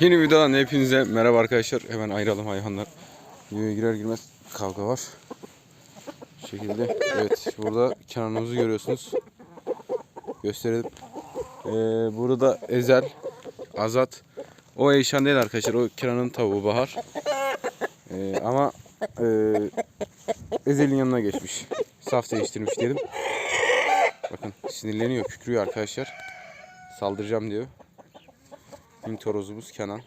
Yeni videodan hepinize merhaba arkadaşlar. Hemen ayıralım hayvanlar. Videoya girer girmez kavga var. Bu şekilde. Evet burada Kenan'ımızı görüyorsunuz. Gösterelim. Ee, burada da Ezel, Azat. O Eyşan değil arkadaşlar. O Kenan'ın tavuğu Bahar. Ee, ama e, Ezel'in yanına geçmiş. Saf değiştirmiş dedim. Bakın sinirleniyor, kükrüyor arkadaşlar. Saldıracağım diyor. Hint horozumuz Kenan.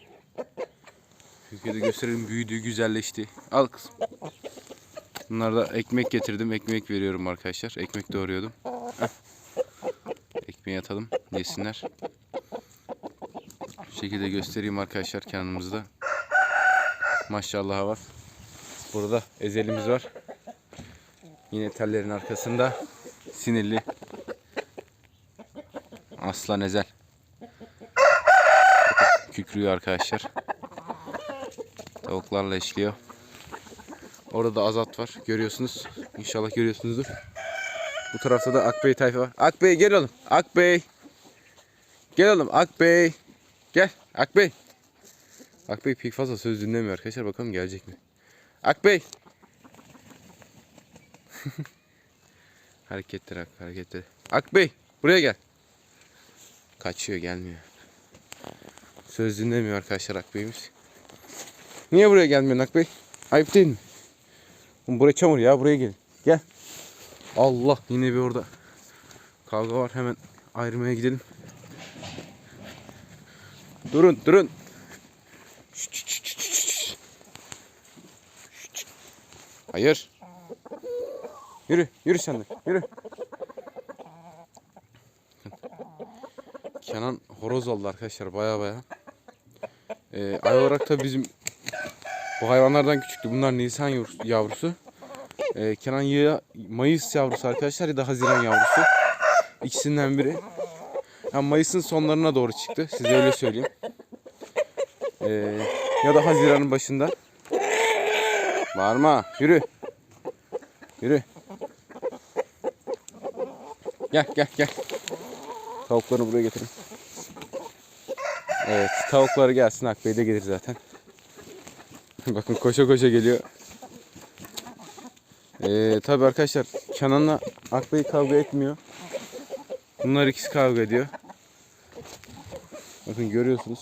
Ülkede gösterelim büyüdü, güzelleşti. Al kızım. Bunlar da ekmek getirdim. Ekmek veriyorum arkadaşlar. Ekmek doğruyordum. Heh. Ekmeği atalım. Yesinler. Şu şekilde göstereyim arkadaşlar Kenan'ımızı da. Maşallah var. Burada ezelimiz var. Yine tellerin arkasında. Sinirli. Aslan ezel kükrüyor arkadaşlar. Tavuklarla işliyor. Orada da Azat var. Görüyorsunuz. İnşallah görüyorsunuzdur. Bu tarafta da Akbey tayfa var. Akbey gel oğlum. Akbey. Gel oğlum Akbey. Gel Akbey. Akbey pek fazla söz dinlemiyor arkadaşlar. Bakalım gelecek mi? Akbey. hareketler Ak hareketler. Akbey buraya gel. Kaçıyor gelmiyor. Söz dinlemiyor arkadaşlar Akbey'imiz. Niye buraya gelmiyorsun Akbey? Ayıp değil mi? Buraya çamur ya buraya gelin. Gel. Allah yine bir orada kavga var hemen ayırmaya gidelim. Durun durun. Hayır. Yürü yürü sen de yürü. Kenan horoz oldu arkadaşlar baya baya. Ee, ay olarak da bizim bu hayvanlardan küçüktü. Bunlar Nisan yavrusu. Ee, Kenan ya Mayıs yavrusu arkadaşlar ya da Haziran yavrusu. İkisinden biri. Yani Mayıs'ın sonlarına doğru çıktı. Size öyle söyleyeyim. Ee, ya da Haziran'ın başında. Bağırma. Yürü. Yürü. Gel gel gel. Tavuklarını buraya getirin. Evet tavukları gelsin Akbey de gelir zaten. Bakın koşa koşa geliyor. Ee, Tabi arkadaşlar Kenan'la Akbey kavga etmiyor. Bunlar ikisi kavga ediyor. Bakın görüyorsunuz.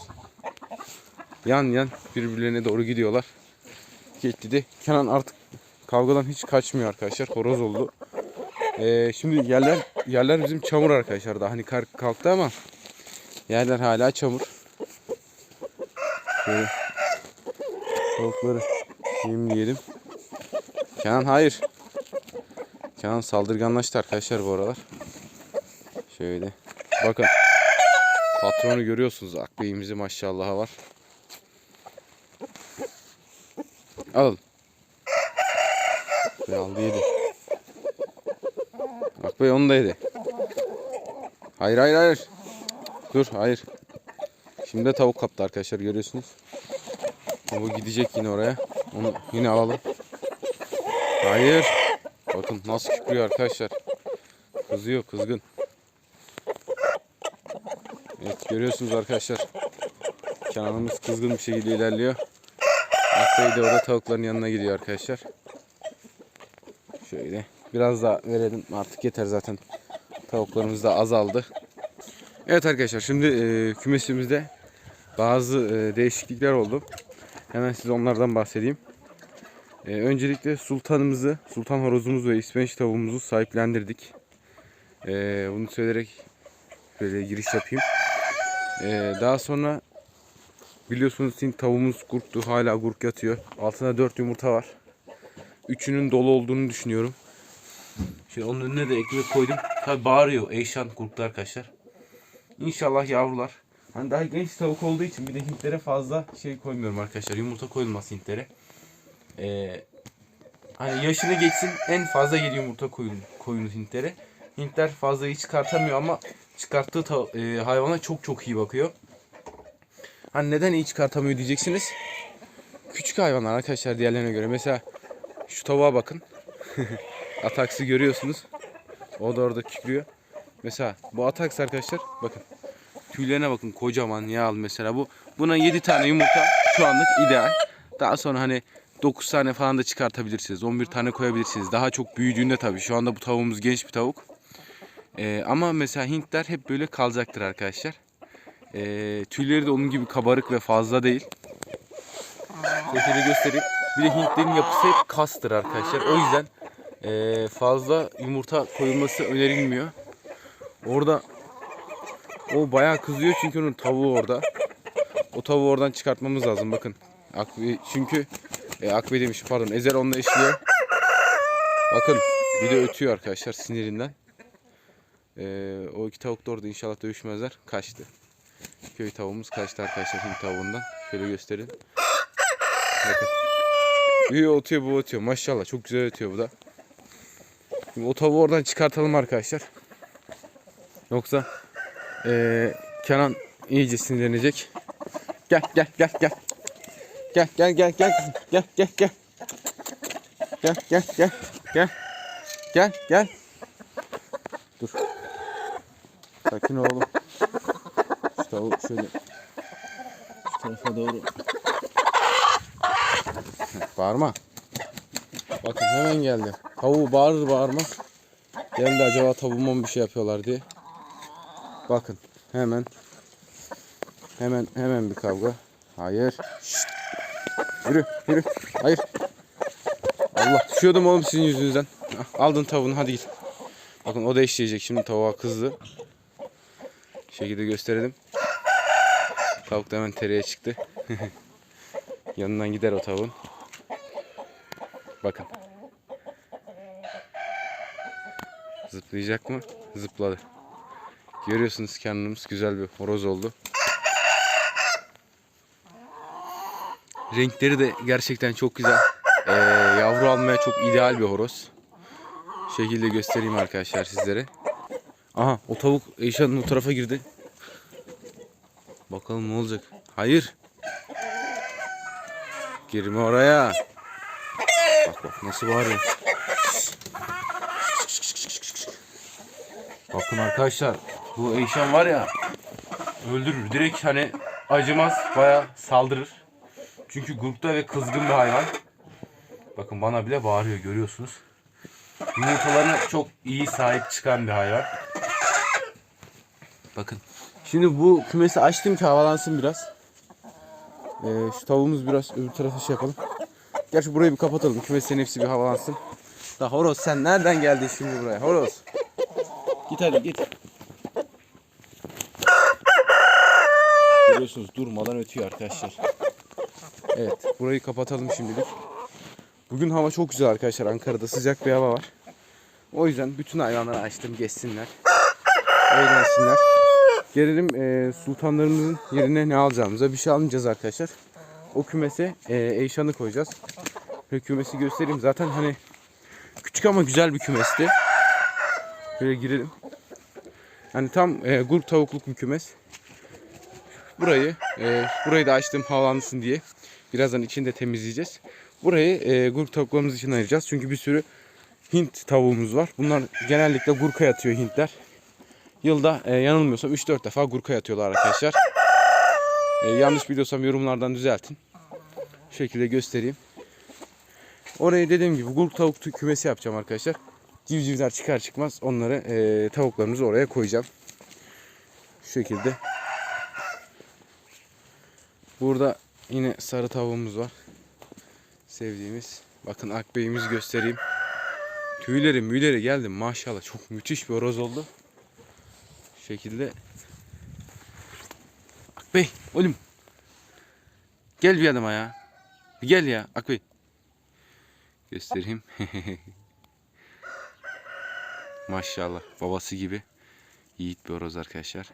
Yan yan birbirlerine doğru gidiyorlar. Gitti de Kenan artık kavgadan hiç kaçmıyor arkadaşlar. Horoz oldu. Ee, şimdi yerler yerler bizim çamur arkadaşlar. Daha hani kar kalktı ama yerler hala çamur. Şöyle tavukları yemleyelim. Kenan hayır. Kenan saldırganlaştı arkadaşlar bu aralar. Şöyle. Bakın. Patronu görüyorsunuz. Akbeyimizi maşallah var. Al. Ve aldı yedi. Akbey onu da yedi. Hayır hayır hayır. Dur hayır. Şimdi de tavuk kaptı arkadaşlar görüyorsunuz. Bu gidecek yine oraya. Onu yine alalım. Hayır. Bakın nasıl kükrüyor arkadaşlar. Kızıyor kızgın. Evet görüyorsunuz arkadaşlar. Kanalımız kızgın bir şekilde ilerliyor. Akbey de orada tavukların yanına gidiyor arkadaşlar. Şöyle biraz daha verelim artık yeter zaten. Tavuklarımız da azaldı. Evet arkadaşlar şimdi e, kümesimizde bazı e, değişiklikler oldu. Hemen size onlardan bahsedeyim. E, öncelikle sultanımızı, sultan horozumuzu ve ispenç tavuğumuzu sahiplendirdik. E, bunu söyleyerek böyle giriş yapayım. E, daha sonra biliyorsunuz sizin tavuğumuz gurktu. Hala gurk yatıyor. Altında 4 yumurta var. Üçünün dolu olduğunu düşünüyorum. Şimdi onun önüne de ekmek koydum. Tabi bağırıyor. Eyşan gurklu arkadaşlar. İnşallah yavrular. Hani daha genç tavuk olduğu için bir de Hintlere fazla şey koymuyorum arkadaşlar. Yumurta koyulmaz Hintlere. Ee, hani yaşını geçsin en fazla 7 yumurta koyun, koyunuz Hintlere. Hintler fazla iyi çıkartamıyor ama çıkarttığı e, hayvana çok çok iyi bakıyor. Hani neden iyi çıkartamıyor diyeceksiniz. Küçük hayvanlar arkadaşlar diğerlerine göre. Mesela şu tavuğa bakın. Ataksı görüyorsunuz. O da orada kükrüyor. Mesela bu ataks arkadaşlar bakın. Tüylerine bakın kocaman yağlı mesela bu. Buna 7 tane yumurta şu anlık ideal. Daha sonra hani 9 tane falan da çıkartabilirsiniz. 11 tane koyabilirsiniz. Daha çok büyüdüğünde tabii. Şu anda bu tavuğumuz genç bir tavuk. Ee, ama mesela Hintler hep böyle kalacaktır arkadaşlar. Ee, tüyleri de onun gibi kabarık ve fazla değil. Şöyle göstereyim. Bir de Hintlerin yapısı hep kastır arkadaşlar. O yüzden ee, fazla yumurta koyulması önerilmiyor. Orada o bayağı kızıyor çünkü onun tavuğu orada. O tavuğu oradan çıkartmamız lazım bakın. Akbi, çünkü e, Akbe demiş pardon Ezel onunla işliyor. Bakın bir de ötüyor arkadaşlar sinirinden. E, o iki tavuk da orada inşallah dövüşmezler. Kaçtı. Köy tavuğumuz kaçtı arkadaşlar Hint tavuğundan. Şöyle gösterin. Bakın. Bir ötüyor bu ötüyor. Maşallah çok güzel ötüyor bu da. Şimdi o tavuğu oradan çıkartalım arkadaşlar. Yoksa eee Kenan iyice sinirlenecek. Gel gel gel gel. Gel gel gel gel. Gel gel gel. Gel gel gel. Gel. Gel gel. Dur. Sakin oğlum. Şu tavuğu şöyle şu tarafa doğru. Bağırma. Bakın hemen geldi. Tavuğu bağırır bağırmaz. Geldi acaba tavuğuma bir şey yapıyorlar diye. Bakın hemen hemen hemen bir kavga. Hayır. Şşt. Yürü yürü. Hayır. Allah düşüyordum oğlum sizin yüzünüzden. Aldın tavuğunu hadi git. Bakın o da işleyecek şimdi tavuğa kızdı. Şekilde gösterelim. Tavuk da hemen tereye çıktı. Yanından gider o tavuğun. Bakın. Zıplayacak mı? Zıpladı. Görüyorsunuz kendimiz güzel bir horoz oldu. Renkleri de gerçekten çok güzel. Ee, yavru almaya çok ideal bir horoz. Şekilde göstereyim arkadaşlar sizlere. Aha o tavuk Eyşan'ın o tarafa girdi. Bakalım ne olacak. Hayır. Girme oraya. Bak bak nasıl bağırıyor. Bakın arkadaşlar bu Eyşan var ya öldürür. Direkt hani acımaz baya saldırır. Çünkü grupta ve kızgın bir hayvan. Bakın bana bile bağırıyor görüyorsunuz. Yumurtalarına çok iyi sahip çıkan bir hayvan. Bakın. Şimdi bu kümesi açtım ki havalansın biraz. Ee, şu tavuğumuz biraz öbür tarafa şey yapalım. Gerçi burayı bir kapatalım. Kümesin hepsi bir havalansın. Da horoz sen nereden geldin şimdi buraya? Horoz. Git hadi git. Görüyorsunuz durmadan ötüyor arkadaşlar. Evet burayı kapatalım şimdilik. Bugün hava çok güzel arkadaşlar. Ankara'da sıcak bir hava var. O yüzden bütün hayvanları açtım geçsinler. Eğlensinler. Gelelim e, sultanlarımızın yerine ne alacağımıza. Bir şey almayacağız arkadaşlar. O kümese e, Eyşan'ı koyacağız. Ve kümesi göstereyim. Zaten hani küçük ama güzel bir kümesti. Böyle girelim. Hani tam e, grup tavukluk bir kümes. Burayı e, burayı da açtım havalansın diye. Birazdan içini de temizleyeceğiz. Burayı e, grup tavuklarımız için ayıracağız. Çünkü bir sürü Hint tavuğumuz var. Bunlar genellikle gurka yatıyor Hintler. Yılda e, yanılmıyorsam 3-4 defa gurka yatıyorlar arkadaşlar. E, yanlış biliyorsam yorumlardan düzeltin. Şu şekilde göstereyim. Oraya dediğim gibi gurk tavuk kümesi yapacağım arkadaşlar. Civcivler çıkar çıkmaz onları e, tavuklarımızı oraya koyacağım. Şu şekilde. Burada yine sarı tavuğumuz var. Sevdiğimiz. Bakın akbeyimizi göstereyim. Tüyleri müyleri geldi maşallah. Çok müthiş bir horoz oldu. Şu şekilde. Akbey oğlum. Gel bir yanıma ya. Bir gel ya Akbey. Göstereyim. Maşallah babası gibi yiğit bir horoz arkadaşlar.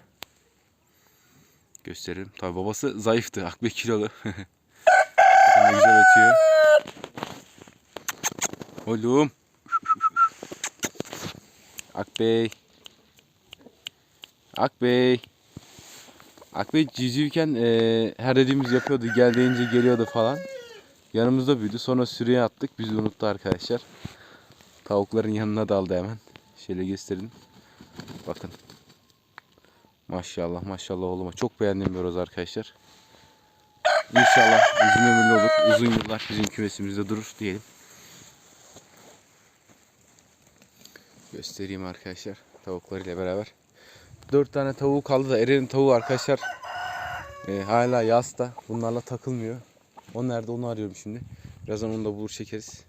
Gösterelim. Tabi babası zayıftı. Akbey kilolu. Ne güzel ötüyor. Oğlum. Akbey. Akbey. Akbey civcivken e, her dediğimiz yapıyordu. Gel deyince geliyordu falan. Yanımızda büyüdü. Sonra sürüye attık. Bizi unuttu arkadaşlar. Tavukların yanına daldı hemen. Şöyle gösterin. Bakın. Maşallah maşallah oğluma. Çok beğendim bir horoz arkadaşlar. İnşallah uzun ömürlü olur. Uzun yıllar bizim kümesimizde durur diyelim. Göstereyim arkadaşlar tavuklarıyla beraber. 4 tane tavuğu kaldı da Eren'in tavuğu arkadaşlar e, hala yasta. Bunlarla takılmıyor. O nerede onu arıyorum şimdi. Birazdan onu da bulur çekeriz.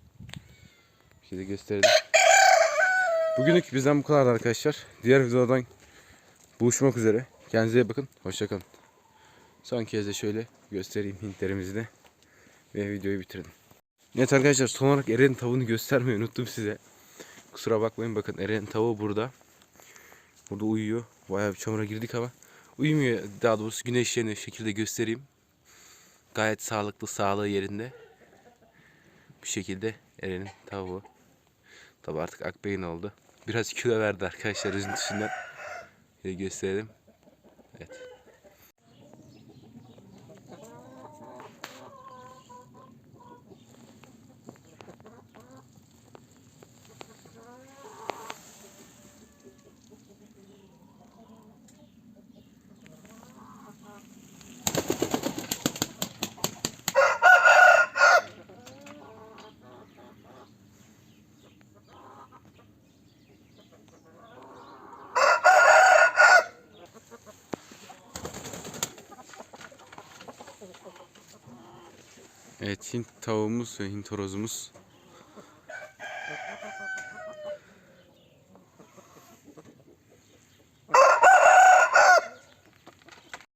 Bir şey de gösterelim. Bugünlük bizden bu kadar arkadaşlar. Diğer videodan buluşmak üzere. Kendinize iyi bakın. Hoşçakalın. Son kez de şöyle göstereyim hintlerimizi de. Ve videoyu bitirelim. Evet arkadaşlar son olarak Eren'in tavuğunu göstermeyi unuttum size. Kusura bakmayın bakın Eren'in tavuğu burada. Burada uyuyor. Bayağı bir çamura girdik ama uyumuyor. Daha doğrusu güneşleniyor şekilde göstereyim. Gayet sağlıklı, sağlığı yerinde. Bu şekilde Eren'in tavuğu. Tabi artık akbeyin oldu. Biraz kilo verdi arkadaşlar üzüntüsünden. Gösterelim. Evet. Evet Hint tavuğumuz ve Hint horozumuz